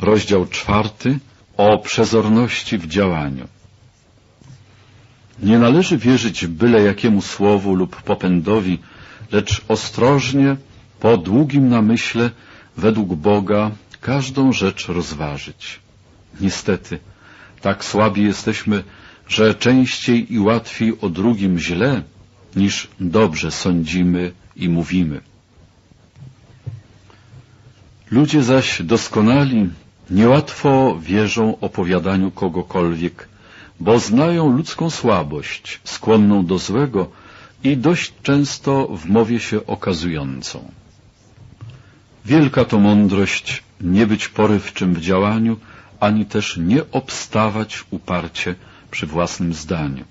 Rozdział czwarty o przezorności w działaniu. Nie należy wierzyć byle jakiemu słowu lub popędowi, lecz ostrożnie, po długim namyśle, według Boga, każdą rzecz rozważyć. Niestety, tak słabi jesteśmy, że częściej i łatwiej o drugim źle, niż dobrze sądzimy i mówimy. Ludzie zaś doskonali niełatwo wierzą opowiadaniu kogokolwiek, bo znają ludzką słabość, skłonną do złego i dość często w mowie się okazującą. Wielka to mądrość nie być porywczym w działaniu, ani też nie obstawać uparcie przy własnym zdaniu.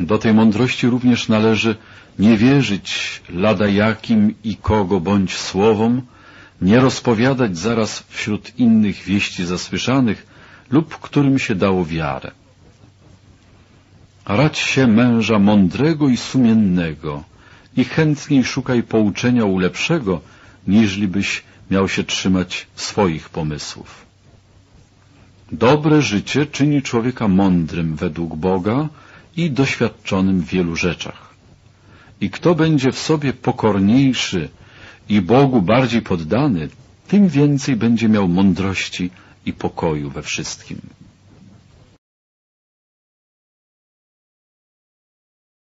Do tej mądrości również należy nie wierzyć lada jakim i kogo bądź słowom, nie rozpowiadać zaraz wśród innych wieści zasłyszanych lub którym się dało wiarę. Radź się męża mądrego i sumiennego i chętniej szukaj pouczenia u lepszego, niżlibyś miał się trzymać swoich pomysłów. Dobre życie czyni człowieka mądrym według Boga i doświadczonym w wielu rzeczach. I kto będzie w sobie pokorniejszy i Bogu bardziej poddany, tym więcej będzie miał mądrości i pokoju we wszystkim.